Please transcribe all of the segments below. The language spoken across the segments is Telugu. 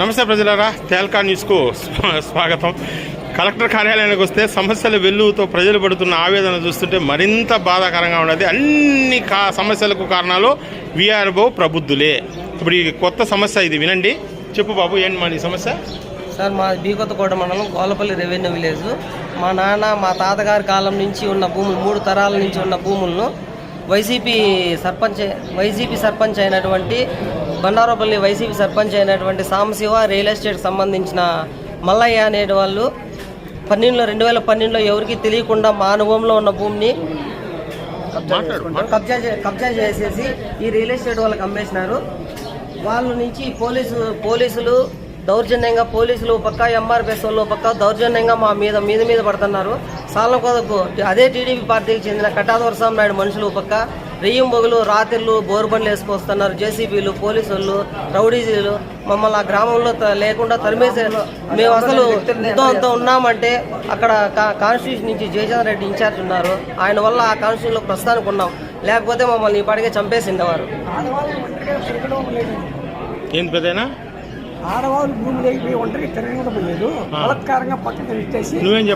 నమస్తే ప్రజలారా తేల్కా న్యూస్కు స్వా- స్వాగతం. కలెక్టర్ కార్యాలయానికి వస్తే సమస్యల వెల్లుతో ప్రజలు పడుతున్న ఆవేదన చూస్తుంటే మరింత బాధాకరంగా ఉన్నది. అన్ని కా సమస్యలకు కారణాలు విఆర్ఓ ప్రబుద్ధులే. ఇప్పుడు ఈ కొత్త సమస్య ఇది వినండి. చెప్పు బాబు ఏంటి మా సమస్య? సార్ మా బీకొత్తకోట మండలం గోలపల్లి రెవెన్యూ విలేజ్. మా నాన్న మా తాతగారి కాలం నుంచి ఉన్న భూములు మూడు తరాల నుంచి ఉన్న భూములను వైసీపీ సర్పంచ్ వైసీపీ సర్పంచ్ అయినటువంటి బండారపల్లి వైసీపీ సర్పంచ్ అయినటువంటి సాంబశివ రియల్ ఎస్టేట్ సంబంధించిన మల్లయ్య అనే వాళ్ళు పన్నెండులో రెండు వేల పన్నెండులో ఎవరికి తెలియకుండా మా అనుభవంలో ఉన్న భూమిని. కబ్జా కబ్జా చేసేసి ఈ రియల్ ఎస్టేట్ వాళ్ళకి అమ్మేసినారు వాళ్ళ నుంచి పోలీసు పోలీసులు దౌర్జన్యంగా పోలీసులు పక్క ఎంఆర్పిఎస్ వాళ్ళు పక్క దౌర్జన్యంగా మా మీద మీద మీద పడుతున్నారు సాలం అదే టీడీపీ పార్టీకి చెందిన కటాదవరసాం నాయుడు మనుషులు పక్క రెయ్యం బొగులు రాత్రిళ్ళు బోరు బండ్లు వేసుకొస్తున్నారు. జేసీబీలు పోలీసు వాళ్ళు రౌడీజీలు మమ్మల్ని ఆ గ్రామంలో లేకుండా తరిమేసారు మేము అసలు ఎంతో అంత ఉన్నామంటే అక్కడ కా- కాన్స్టిట్యూషన్ నుంచి జయచంద్ర రెడ్డి ఇన్ఛార్జ్ ఉన్నారు. ఆయన వల్ల ఆ కాన్స్టిట్యూషన్లో ప్రస్తుతానికి ఉన్నాం. లేకపోతే మమ్మల్ని ఈ పాటికే చంపేసిండేవారు. పెద్దనా ఆడవాళ్ళు భూములు అయిపోయి ఒంటరి తిరగడం లేదు. బలత్కారంగా పక్కన పెట్టేసి నువ్వేం?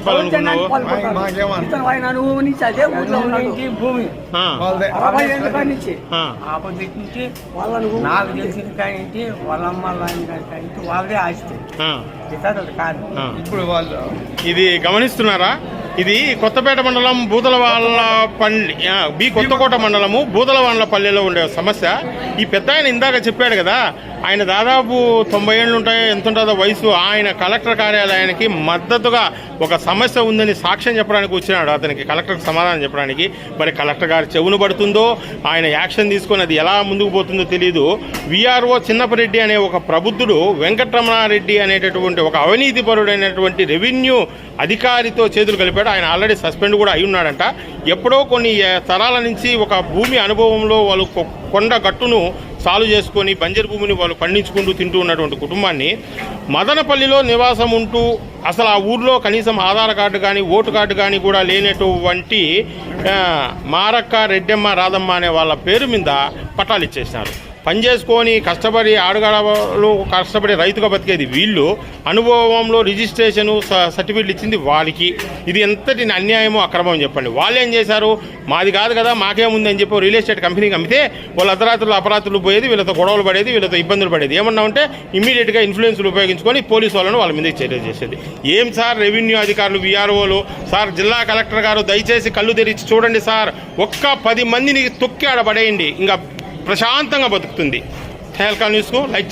ఇతను ఆయన నువ్వు నుంచి అదే ఊర్లో ఉన్నాడు. భూమి. ఆ, అరవై ఏళ్ళ కాడి నుంచి. నుంచి వాళ్ళ నువ్వు నాకు తెలిసిన కాడి వాళ్ళ అమ్మ కాడి వాళ్ళదే ఆస్తి. ఇతరులు కాదు. ఇప్పుడు వాళ్ళు ఇది గమనిస్తున్నారా? ఇది కొత్తపేట మండలం బూదలవాళ్ళ పల్లి బి కొత్తకోట మండలము బూదలవాళ్ళ పల్లెలో ఉండే సమస్య. ఈ పెద్ద ఆయన ఇందాక చెప్పాడు కదా ఆయన దాదాపు తొంభై ఏళ్ళు ఉంటాయో ఎంత ఉంటుందో వయసు. ఆయన కలెక్టర్ కార్యాలయానికి మద్దతుగా ఒక సమస్య ఉందని సాక్ష్యం చెప్పడానికి వచ్చినాడు అతనికి. కలెక్టర్కి సమాధానం చెప్పడానికి. మరి కలెక్టర్ గారు చెవును పడుతుందో ఆయన యాక్షన్ తీసుకొని అది ఎలా ముందుకు పోతుందో తెలియదు విఆర్ఓ చిన్నపరెడ్డి అనే ఒక ప్రబుద్ధుడు వెంకటరమణారెడ్డి అనేటటువంటి ఒక అవినీతిపరుడైనటువంటి రెవెన్యూ అధికారితో చేతులు కలిపాడు. ఆయన ఆల్రెడీ సస్పెండ్ కూడా అయి ఉన్నాడంట. ఎప్పుడో కొన్ని తరాల నుంచి ఒక భూమి అనుభవంలో వాళ్ళు కొ- కొండ గట్టును సాల్వ్ చేసుకొని బంజరు భూమిని వాళ్ళు పండించుకుంటూ తింటూ ఉన్నటువంటి కుటుంబాన్ని మదనపల్లిలో నివాసం ఉంటూ అసలు ఆ ఊర్లో కనీసం ఆధార్ కార్డు కానీ ఓటు కార్డు కానీ కూడా లేనటువంటి మారక్క రెడ్డమ్మ రాధమ్మ అనే వాళ్ళ పేరు మీద పట్టాలు ఇచ్చేసినారు. పనిచేసుకొని కష్టపడి ఆడగడలో కష్టపడి రైతుగా బతికేది వీళ్ళు. అనుభవంలో రిజిస్ట్రేషను స- సర్టిఫికెట్లు ఇచ్చింది వాళ్ళకి. ఇది ఎంతటి అన్యాయమో అక్రమం చెప్పండి. వాళ్ళు ఏం చేశారు? మాది కాదు కదా మాకేముంది అని చెప్పి రియల్ ఎస్టేట్ కంపెనీకి అమ్మితే వాళ్ళు అర్ధరాత్రులు అపరాత్రులు పోయేది వీళ్ళతో గొడవలు పడేది వీళ్ళతో ఇబ్బందులు పడేది. ఏమన్నా ఉంటే ఇమీడియట్గా ఇన్ఫ్లుయెన్స్లు ఉపయోగించుకొని పోలీసు వాళ్ళను వాళ్ళ మీద చర్య చేసేది. ఏం సార్ రెవెన్యూ అధికారులు విఆర్ఓలు సార్ జిల్లా కలెక్టర్ గారు దయచేసి కళ్ళు తెరిచి చూడండి సార్. ఒక్క పది మందిని తొక్కి ఆడ పడేయండి ఇంకా ప్రశాంతంగా బతుకుతుంది. హెల్కా న్యూస్కు లైక్